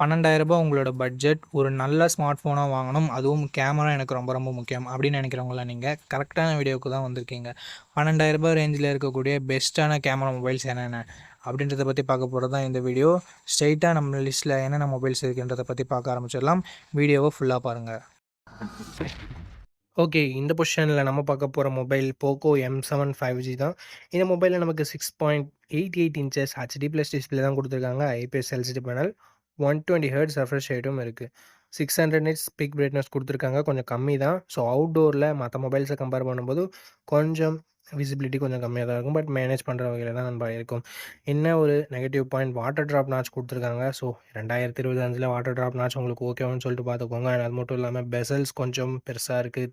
ரூ. உங்களோட பட்ஜெட். ஒரு நல்ல ஸ்மார்ட் ஃபோனாக வாங்கணும். அதுவும் கேமரா எனக்கு ரொம்ப ரொம்ப முக்கியம் அப்படின்னு நினைக்கிறவங்கள நீங்கள் கரெக்டான வீடியோவுக்கு தான் வந்திருக்கீங்க. பன்னெண்டாயிரம் ரூபாய் ரேஞ்சில் இருக்கக்கூடிய பெஸ்ட்டான கேமரா மொபைல்ஸ் என்னென்ன அப்படின்றத பற்றி பார்க்க போகிறது தான் இந்த வீடியோ. ஸ்ட்ரெயிட்டாக நம்ம லிஸ்ட்டில் என்னென்ன மொபைல்ஸ் இருக்குன்றத பற்றி பார்க்க ஆரம்பிச்சிடலாம். வீடியோவை ஃபுல்லாக பாருங்கள் ஓகே. இந்த பொசிஷன்ல நம்ம பார்க்க போகிற மொபைல் போக்கோ எம்7 5G தான். இந்த மொபைலில் நமக்கு 6.88 இன்ச்சஸ் ஹெச்டி பிளஸ் டிஸ்பிளே தான் கொடுத்துருக்காங்க IPS LCD panel. 120 hertz refresh ரேட்டும் இருக்கு. 600 நிட்ஸ் பிக் பிரைட்னஸ் கொடுத்துருக்காங்க கொஞ்சம் கம்மி தான். ஸோ அவுட்டோரில் மற்ற மொபைல்ஸை கம்பேர் பண்ணும்போது கொஞ்சம் விசிபிலிட்டி கொஞ்சம் கம்மியாக தான் இருக்கும். பட் மேனேஜ் பண்ணுற வகையில் தான் நண்பா இருக்கும். என்ன ஒரு negative point water drop notch கொடுத்துருக்காங்க ஸோ 2025ல வாட்டர் ட்ராப் நாட்ச் உங்களுக்கு ஓகேவான்னு சொல்லிட்டு பார்த்துக்கோங்க. அது மட்டும் இல்லாமல் பெசல்ஸ் கொஞ்சம் பெருசாக இருக்குது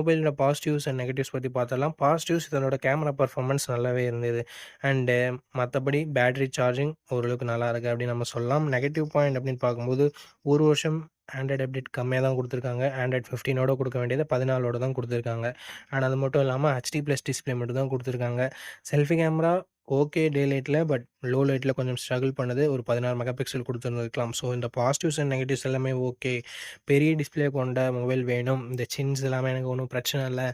மொபைலோட பாசிட்டிவ்ஸ் அண்ட் நெகட்டிவ்ஸ் பற்றி பார்த்தலாம் பாசிட்டிவ்ஸ் இதனோட கேமரா பர்ஃபார்மன்ஸ் நல்லாவே இருந்தது. அண்டு மற்றபடி பேட்டரி சார்ஜிங் ஓரளவுக்கு நல்லா இருக்குது அப்படின்னு நம்ம சொல்லலாம். நெகட்டிவ் பாயிண்ட் அப்படின்னு பார்க்கும்போது ஒரு வருஷம் ஆண்ட்ராய்டு அப்டேட் கம்மியாக தான் கொடுத்துருக்காங்க ஆண்ட்ராய்ட் ஃபிஃப்டீனோட கொடுக்க வேண்டியது பதினாலோட தான் கொடுத்துருக்காங்க அண்ட் அது மட்டும் இல்லாமல் ஹெச்டி ப்ளஸ் டிஸ்ப்ளே மட்டும் தான் கொடுத்துருக்காங்க செல்ஃபி கேமரா ஓகே டே லைட்டில் பட் லோ லைட்டில் கொஞ்சம் ஸ்ட்ரகிள் பண்ணுது. ஒரு 16 மெகா பிக்சல் கொடுத்துருந்துருக்கலாம் ஸோ இந்த பாசிட்டிவ்ஸ் அண்ட் நெகட்டிவ்ஸ் எல்லாமே ஓகே. பெரிய டிஸ்பிளே கொண்ட மொபைல் வேணும். இந்த சின்ஸ் எல்லாமே எனக்கு ஒன்றும் பிரச்சனை இல்லை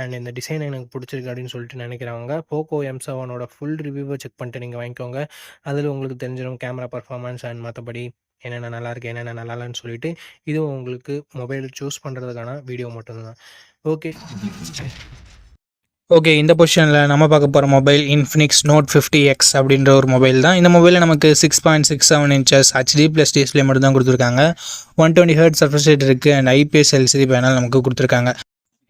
அண்ட் இந்த டிசைன் எனக்கு பிடிச்சிருக்கு அப்படின்னு சொல்லிட்டு நினைக்கிறவங்க போக்கோ எம்7ஓட ஃபுல் ரிவ்யூவை செக் பண்ணிட்டு நீங்கள் வாங்கிக்கோங்க. அதில் உங்களுக்கு தெரிஞ்சிடும் கேமரா பர்ஃபார்மன்ஸ் அண்ட் மற்றபடி என்னென்ன நல்லா இருக்குது என்னென்ன நல்லா சொல்லிட்டு. இதுவும் உங்களுக்கு மொபைல் சூஸ் பண்ணுறதுக்கான வீடியோ மட்டும்தான் ஓகே. ஓகே. இந்த பொசிஷனில் நம்ம பார்க்க போகிற மொபைல் இன்ஃபினிக்ஸ் நோட் 50X அப்படின்ற ஒரு மொபைல் தான். இந்த மொபைலில் நமக்கு 6.67 இன்ச்சஸ் ஹச்டி ப்ளஸ் டிஸ்பிளே மட்டும் தான் குடுத்துருக்காங்க. 120 ஹெர்ட்ஸ் ஹர்ட் ரேட் இருக்குது அண்ட் ஐபிஎஸ் எல்சிடி பேனல் நமக்கு கொடுத்துருக்காங்க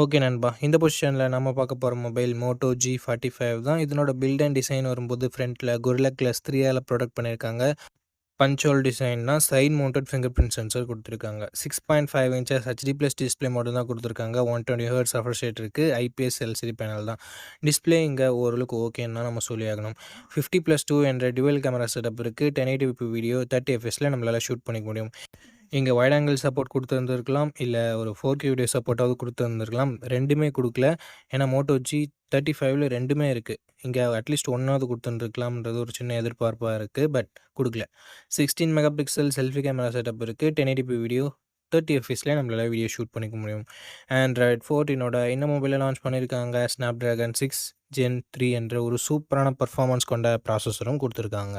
ஓகே நண்பா இந்த பொசிஷனில் நம்ம பார்க்க போகிற mobile Moto G forty five தான். இதனோட பில்ட் அண்ட் டிசைன் வரும்போது ஃப்ரண்ட்டில் குரிலா கிளாஸ் த்ரீயால் ப்ரொடக்ட் பண்ணியிருக்காங்க. பஞ்சோல் டிசைன்னா side mounted finger print sensor கொடுத்துருக்காங்க. Six point five inches HD plus display மட்டும் தான் கொடுத்துருக்காங்க. One twenty hertz refresh rate இருக்குது ஐபிஎஸ் எல்சிடி பேனல் தான். டிஸ்பிளே இங்கே ஓரளவுக்கு ஓகேன்னா நம்ம சொல்லி ஆகணும் ஃபிஃப்டி ப்ளஸ் டூ என்ற டுவெல் கேமரா செட்டப் இருக்குது டென் எயிட்டி வீடியோ தேர்ட்டி எஃப்எஸில் நம்மளால் ஷூட் பண்ணிக்க முடியும். இங்கே வைட் ஆங்கிள் சப்போர்ட் கொடுத்துருந்துருக்கலாம் இல்லை ஒரு ஃபோர் கே வீடியோ சப்போர்ட்டாவது கொடுத்துருந்துருக்கலாம். ரெண்டுமே கொடுக்கல. ஏன்னா மோட்டோ ஜி தேர்ட்டி ஃபைவ்ல ரெண்டுமே இருக்குது இங்கே அட்லீஸ்ட் ஒன்றாவது கொடுத்துருக்கலாம்ன்றது ஒரு சின்ன எதிர்பார்ப்பாக இருக்குது பட் கொடுக்கல. Sixteen megapixel selfie camera setup இருக்குது டென் எயிட்டி வீடியோ தேர்ட்டி எஃப்எஸ்லேயே நம்மளால் வீடியோ ஷூட் பண்ணிக்க முடியும். ஆண்ட்ராய்ட் ஃபோர்டீனோட இந்த மொபைலில் லான்ச் பண்ணியிருக்காங்க Snapdragon six gen three என்ற ஒரு சூப்பரான பர்ஃபார்மன்ஸ் கொண்ட ப்ராசஸரும் கொடுத்துருக்காங்க.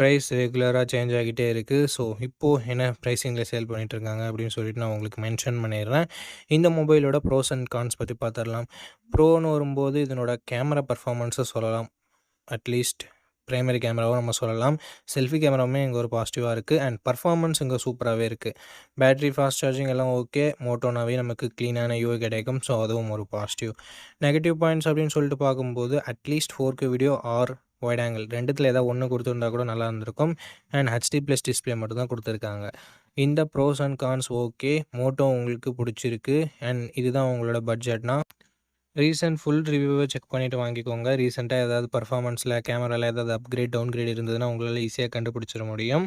ப்ரைஸ் ரெகுலராக சேஞ்ச் ஆகிட்டே இருக்குது ஸோ இப்போது என்ன ப்ரைஸிங்கில் சேல் பண்ணிகிட்ருக்காங்க அப்படின்னு சொல்லிட்டு நான் உங்களுக்கு மென்ஷன் பண்ணிடுறேன். இந்த மொபைலோட ப்ரோஸ் அண்ட் கான்ஸ் பற்றி பார்த்துடலாம் ப்ரோன்னு வரும்போது இதனோட கேமரா பர்ஃபார்மன்ஸை சொல்லலாம். அட்லீஸ்ட் ப்ரைமரி கேமராவும் நம்ம சொல்லலாம். செல்ஃபி கேமராவுமே இங்கே ஒரு பாசிட்டிவாக இருக்குது அண்ட் பர்ஃபார்மன்ஸ் இங்கே சூப்பராகவே இருக்குது பேட்ரி ஃபாஸ்ட் சார்ஜிங் எல்லாம் ஓகே மோட்டோனாவே நமக்கு க்ளீனான யூஏ கிடைக்கும். ஸோ அதுவும் ஒரு பாசிட்டிவ் நெகட்டிவ் பாயிண்ட்ஸ் அப்படின்னு சொல்லிட்டு பார்க்கும்போது at least four K video or wide angle ரெண்டுத்தில் ஏதாவது ஒன்று கொடுத்துருந்தா கூட நல்லா இருந்திருக்கும். அண்ட் ஹெச்டி ப்ளஸ் டிஸ்பிளே மட்டும் தான் கொடுத்துருக்காங்க. இந்த pros and cons okay Moto உங்களுக்கு பிடிச்சிருக்கு. அண்ட் இதுதான் உங்களோட பட்ஜெட்னா ரீசெண்ட் ஃபுல் ரிவ்யூவை செக் பண்ணிவிட்டு வாங்கிக்கோங்க. ரீசெண்டாக ஏதாவது பர்ஃபார்மன்ஸில் கேமராவில் ஏதாவது அப்கிரேட் டவுன் கிரேட் இருந்ததுன்னா உங்களால் ஈஸியாக கண்டுபிடிச்சிட முடியும்.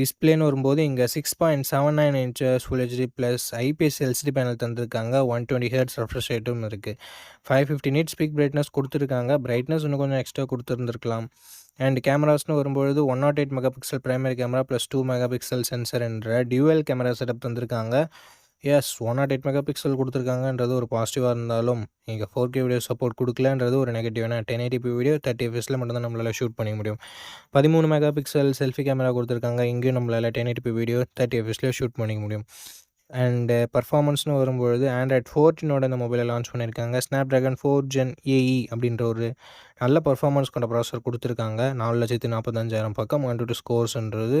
டிஸ்பிளேன்னு வரும்போது இங்கே six point seven nine inches full HD plus IPS LCD panel தந்திருக்காங்க. ஒன் டுவெண்ட்டி ஹெர்ட்ஸ் ரெஃப்ரெஷ் ரேட்டும் இருக்குது five fifty nits peak brightness கொடுத்துருக்காங்க. பிரைட்னஸ் இன்னும் கொஞ்சம் எக்ஸ்ட்ரா கொடுத்துருந்துருக்கலாம். அண்ட் கேமராஸ்னு வரும்பொழுது one nought eight megapixel primary camera plus two mega pixel sensor என்ற டியூவல் கேமரா செட்டப் தந்திருக்காங்க. Yes one nought eight megapixel கொடுத்துருக்காங்கன்றது ஒரு பாசிட்டிவாக இருந்தாலும் இங்கே ஃபோர் கே வீடியோ சப்போர்ட் கொடுக்கலன்றது ஒரு நெகட்டிவ் ஏன்னா டென் எயிட்டி வீடியோ தேர்ட்டி எஃப்எஸில் மட்டும்தான் நம்மளால் ஷூட் பண்ணிக்க முடியும். பதிமூணு மெகா பிக்சல் செல்ஃபி கேமரா கொடுத்துருக்காங்க. இங்கேயும் நம்மளால் டென் எயிட்டி வீடியோ தேர்ட்டி எஃப்எஸ்லேயே ஷூட் பண்ணிக்க முடியும். அண்டு பர்ஃபார்மன்ஸ்னு வரும்பொழுது ஆண்ட்ராய்ட் ஃபோர்டீனோட இந்த மொபைலை லான்ச் பண்ணியிருக்காங்க. Snapdragon four gen AE அப்படின்ற ஒரு நல்ல பர்ஃபார்மன்ஸ் கொண்ட ப்ராசர் கொடுத்துருக்காங்க. நாலு லட்சத்தி நாற்பத்தஞ்சாயிரம் பக்கம் one two ஸ்கோர்ஸ்ன்றது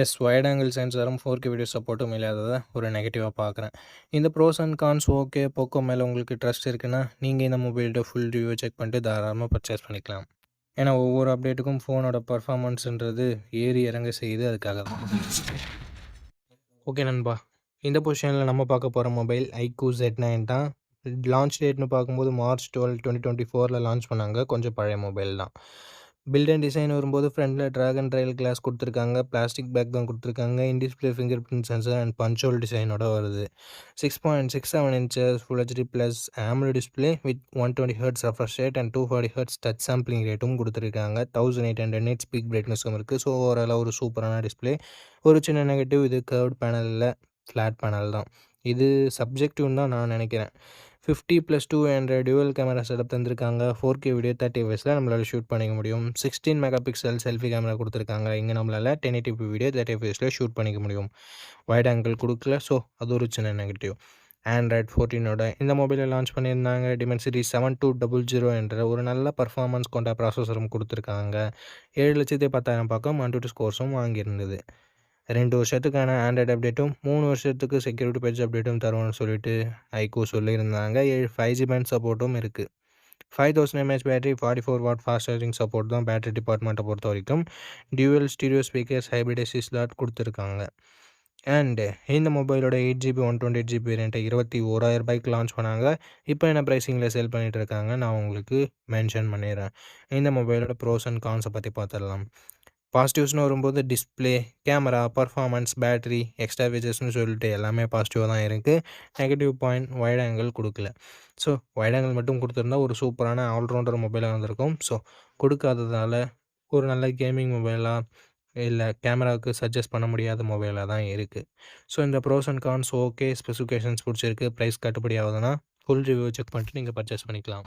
S wide angle சென்சாரும் ஃபோர் கே வீடியோ சப்போர்ட்டும் இல்லாததை ஒரு நெகட்டிவாக பார்க்குறேன் இந்த pros and cons okay Poco மேலே உங்களுக்கு ட்ரஸ்ட் இருக்குன்னா நீங்கள் இந்த மொபைல்கிட்ட ஃபுல் ரிவ்யூ செக் பண்ணிட்டு தாராளமாக பர்ச்சேஸ் பண்ணிக்கலாம். ஏன்னா ஒவ்வொரு அப்டேட்டுக்கும் ஃபோனோட பர்ஃபார்மன்ஸுன்றது ஏறி இறங்க செய்யுது அதுக்காக தான். ஓகே நண்பா இந்த பொசிஷனில் நம்ம பார்க்க போகிற மொபைல் ஐக்கூ ஜெட் நைன் தான். லான்ச் டேட்னு பார்க்கும்போது மார்ச் டுவெல் டுவெண்ட்டி டுவெண்ட்டி ஃபோரில் லான்ச் பண்ணாங்க. கொஞ்சம் பழைய மொபைல் தான். பில்ட் அண்ட் டிசைன் வரும்போது ஃப்ரண்டில் ட்ராகன் ட்ரையல் கிளாஸ் கொடுத்துருக்காங்க. பிளாஸ்டிக் பேக் தான் கொடுத்துருக்காங்க. In display fingerprint sensor and punch hole டிசைனோட வருது. Six point six seven inches full HD plus AMOLED display with one twenty hertz refresh rate and two forty hertz touch sampling ரேட்டும் கொடுத்துருக்காங்க. Thousand eight hundred nits peak பிரைட்னஸும் இருக்குது so ஓவராலாக ஒரு சூப்பரான display ஒரு சின்ன negative இது கர்வ்ட் பேனலில் ஃப்ளாட் பேனல் தான். இது சப்ஜெக்டிவ்னு தான் நான் நினைக்கிறேன். ஃபிஃப்டி ப்ளஸ் டூ என்ற டியூவல் கேமரா செட்டப் தந்திருக்காங்க. ஃபோர் கே வீடியோ தேர்ட்டி எஃப்எஸில் நம்மளால் ஷூட் பண்ணிக்க முடியும். Sixteen mega pixel selfie camera கொடுத்துருக்காங்க. இங்கே நம்மளால் டென் எயிட்டி வீடியோ தேர்ட்டி எஃப்எஸில் ஷூட் பண்ணிக்க முடியும். வைட் ஆங்கிள் கொடுக்கல. ஸோ அது ஒரு சின்ன நெகட்டிவ் ஆண்ட்ராய்ட் ஃபோர்டீனோட இந்த மொபைலை லான்ச் பண்ணியிருந்தாங்க. Dimensity seven two double zero என்ற ஒரு நல்ல பர்ஃபார்மன்ஸ் கொண்ட ப்ராசஸரும் கொடுத்துருக்காங்க. ஏழு லட்சத்தி பத்தாயிரம் பக்கம் ஒன் டூ ஸ்கோர்ஸும் வாங்கியிருந்தது. ரெண்டு வருஷத்துக்கான ஆண்ட்ராய்டு அப்டேட்டும் மூணு வருஷத்துக்கு செக்யூரிட்டி பேஜ் அப்டேட்டும் தருவோம்னு சொல்லிட்டு ஐகோ சொல்லியிருந்தாங்க. ஏழு ஃபைவ் ஜி பேண்ட் சப்போர்ட்டும் இருக்குது five thousand mAh battery forty four watt fast charging support தான் பேட்டரி டிபார்ட்மெண்ட்டை பொறுத்த வரைக்கும் dual stereo speakers hybrid SC கொடுத்துருக்காங்க. அண்டு இந்த மொபைலோட eight GB one twenty eight GB ரெண்டை இருபத்தி ஓராயிரம் ரூபாய்க்கு லான்ச் பண்ணாங்க. இப்போ என்ன ப்ரைஸிங்கில் சேல் பண்ணிகிட்டு இருக்காங்க? நான் உங்களுக்கு மென்ஷன் பண்ணிடுறேன். இந்த மொபைலோட ப்ரோஸ் அண்ட் கான்ஸை பற்றி பார்த்துடலாம் பாசிட்டிவ்ஸ்னு வரும்போது display camera performance battery extra ஃபீச்சர்ஸ்னு சொல்லிட்டு எல்லாமே பாசிட்டிவாக தான் இருக்குது நெகட்டிவ் பாயிண்ட் வைட் ஆங்கிள் கொடுக்கல. ஸோ வைட் ஆங்கிள் மட்டும் கொடுத்துருந்தா ஒரு சூப்பரான ஆல்ரவுண்டர் மொபைலாக வந்திருக்கும் ஸோ கொடுக்காததால் ஒரு நல்ல கேமிங் மொபைலாக இல்லை கேமராவுக்கு சஜஸ்ட் பண்ண முடியாத மொபைலாக தான் இருக்குது ஸோ இந்த pros and cons okay specifications பிடிச்சிருக்கு. ப்ரைஸ் கட்டுப்படி ஆகுதுன்னா ஃபுல் ரிவ்யூ செக் பண்ணிட்டு நீங்கள் பர்ச்சேஸ் பண்ணிக்கலாம்.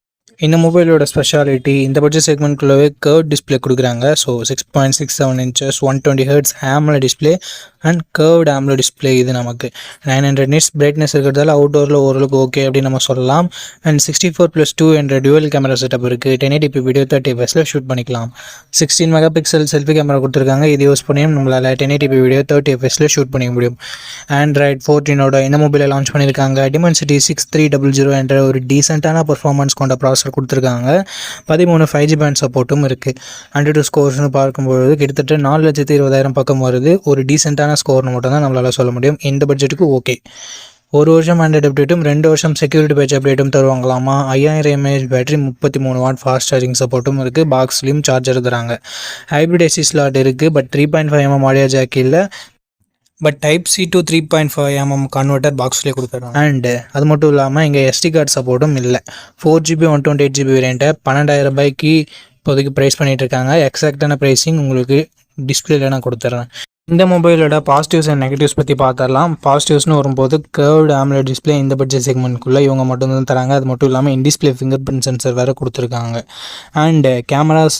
இந்த மொபைலோட ஸ்பெஷாலிட்டி இந்த பட்ஜெட் செக்மெண்ட்குள்ளவே கர்வ் டிஸ்பிளே கொடுக்குறாங்க. So six point six seven inches one twenty hertz AMOLED display and curved AMOLED display இது நமக்கு. நைன் ஹண்ட்ரட் நிட்ஸ் பிரைட்னஸ் இருக்கிறதால அவுட்டோரில் ஓரளவுக்கு ஓகே அப்படின்னு நம்ம சொல்லலாம். And sixty four plus two என்ற டுவல் கேமரா செட்டப் இருக்குது டென் எயிட்டி வீடியோ தேர்ட்டி எஃப்எஸில் ஷூட் பண்ணிக்கலாம். Sixteen mega pixel selfie camera கொடுத்துருக்காங்க. இது யூஸ் பண்ணியும் நம்மளால் டென் எயிட்டி வீடியோ தேர்ட்டி எஃப்எஸில் ஷூட் பண்ணிக்க முடியும். ஆண்ட்ராய்ட் ஃபோர்டீனோட இந்த மொபைலை லான்ச் பண்ணியிருக்காங்க Dimensity six three double zero என்ற ஒரு டீசெண்டான பர்ஃபார்மன்ஸ் கொண்ட ப்ராசர் கொடுத்துருக்காங்க. பதிமூணு ஃபைவ் ஜி பேண்ட் சப்போர்ட்டும் இருக்குது ஹண்ட்ரட் டூ ஸ்கோர்ஸ்னு பார்க்கும்பொழுது கிட்டத்தட்ட நாலு லட்சத்தி இருபதாயிரம் பக்கம் வருது. ஒரு டீசெண்டான ஸ்கோர்னு மட்டும் தான் நம்மளால் சொல்ல முடியும். இந்த பட்ஜெட்டுக்கு ஓகே ஒரு வருஷம் ஆண்ட்ராய்டு அப்டேட்டும் ரெண்டு வருஷம் செக்யூரிட்டி பேட்ச் அப்டேட்டும் தருவாங்களாமா? ஐயாயிரம் எம்ஏஹெச் பேட்டரி முப்பத்தி மூணு வாட் ஃபாஸ்ட் சார்ஜிங் சப்போர்ட்டும் இருக்குது பாக்ஸ்லேயும் சார்ஜர் தராங்க. ஹைப்ரிட் எஸ்சி ஸ்லாட் இருக்குது but three point five mm audio jack இல்லை. But type C two three point five mm converter பாக்ஸ்லேயே கொடுத்துருக்காங்க அண்டு அது மட்டும் இல்லாமல் இங்கே எஸ்டி கார்டு சப்போர்ட்டும் இல்லை. Four GB one twenty eight GB வேரியண்ட்டை பன்னெண்டாயிரம் ரூபாய்க்கு இப்போதைக்கு ப்ரைஸ் பண்ணிகிட்டு இருக்காங்க. எக்ஸாக்டான ப்ரைஸிங் உங்களுக்கு டிஸ்பிளேல நான் கொடுத்துட்றேன். இந்த மொபைலோட பாசிட்டிவ்ஸ் அண்ட் நெகட்டிவ்ஸ் பற்றி பார்த்துடலாம் பாசிட்டிவ்ஸ்னு வரும்போது கேர்வ்டு ஆம்லெட் டிஸ்பிளே இந்த பட்ஜெட் செக்மெண்ட்குள்ளே இவங்க மட்டும் தான் தராங்க. அது மட்டும் இல்லாமல் in display finger print sensor வேறு கொடுத்துருக்காங்க. அண்டு கேமராஸ்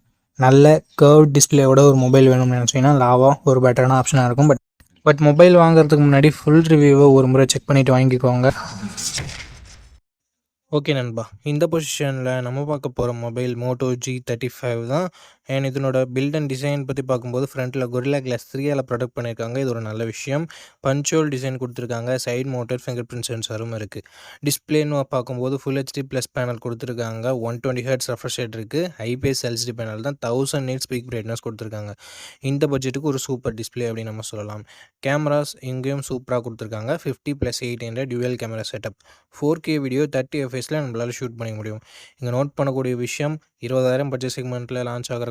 நல்ல கர்வ் டிஸ்பிளேயோட ஒரு மொபைல் வேணும்னு நினச்சிங்கன்னா லாவா ஒரு பெட்டரான ஆப்ஷனாக இருக்கும். பட் பட் மொபைல் வாங்குறதுக்கு முன்னாடி ஃபுல் ரிவ்யூவை ஒரு முறை செக் பண்ணிவிட்டு வாங்கிக்கோங்க. ஓகே நண்பா இந்த பொசிஷனில் நம்ம பார்க்க போகிற mobile Moto G thirty five தான் அண்ட் இதனோட பில்ட் அண்ட் டிசைன் பற்றி பார்க்கும்போது ஃப்ரண்ட்டில் கொரில்லா கிளாஸ் த்ரீயால் ப்ரொடக்ட் பண்ணியிருக்காங்க. இது ஒரு நல்ல விஷயம். பஞ்சோல் டிசைன் கொடுத்துருக்காங்க. சைட் மோட்டர் ஃபிங்கர் பிரிண்ட் சென்சாரும் இருக்குது டிஸ்பிளேன்னு பார்க்கும்போது ஃபுல் ஹெச்டி ப்ளஸ் பேனல் கொடுத்துருக்காங்க. One twenty hertz refresh rate இருக்குது ஐபிஎஸ் எல்சிடி பேனல் தான். தௌசண்ட் நீட் ஸ்பீக் பிரைட்னஸ் கொடுத்துருக்காங்க. இந்த பட்ஜெட்டுக்கு ஒரு சூப்பர் டிஸ்பிளே அப்படின்னு நம்ம சொல்லலாம். கேமராஸ் இங்கேயும் சூப்பராக கொடுத்துருக்காங்க. ஃபிஃப்டி ப்ளஸ் எயிட் என்ற dual camera setup four K video thirty எஃப்எஸில் நம்மளால் ஷூட் பண்ணிக்க முடியும். இங்கே நோட் பண்ணக்கூடிய விஷயம் இருபதாயிரம் பட்ஜெட் செக்மெண்ட்டில் லான்ச் ஆகிற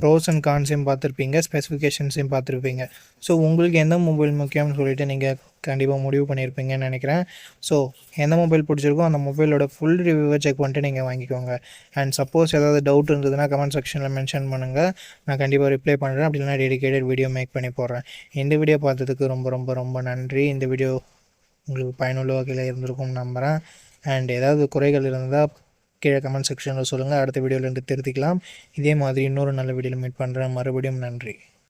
ப்ரோஸ் அண்ட் கான்ஸையும் பார்த்துருப்பீங்க ஸ்பெசிஃபிகேஷன்ஸையும் பார்த்துருப்பீங்க. ஸோ உங்களுக்கு எந்த மொபைல் முக்கியம்னு சொல்லிவிட்டு நீங்கள் கண்டிப்பாக முடிவு பண்ணியிருப்பீங்கன்னு நினைக்கிறேன். ஸோ எந்த மொபைல் பிடிச்சிருக்கோ அந்த மொபைலோட ஃபுல் ரிவ்யூவை செக் பண்ணிட்டு நீங்கள் வாங்கிக்கோங்க. அண்ட் சப்போஸ் ஏதாவது டவுட் இருந்ததுன்னா கமெண்ட் செக்ஷனில் மென்ஷன் பண்ணுங்கள் நான் கண்டிப்பாக ரிப்ளை பண்ணுறேன் அப்படி இல்லைனா டெடிகேட்டட் வீடியோ மேக் பண்ணி போடுறேன். இந்த வீடியோ பார்த்ததுக்கு ரொம்ப ரொம்ப ரொம்ப நன்றி. இந்த வீடியோ உங்களுக்கு பயனுள்ள வகையில் இருந்திருக்கும்னு நம்புகிறேன் அண்ட் ஏதாவது குறைகள் இருந்தால் கீழே கமெண்ட் செக்ஷனில் சொல்லுங்கள் அடுத்த வீடியோவில் இருந்து திருத்திக்கலாம் இதே மாதிரி இன்னொரு நல்ல வீடியோவில் மீட் பண்ணுறேன் மறுபடியும் நன்றி.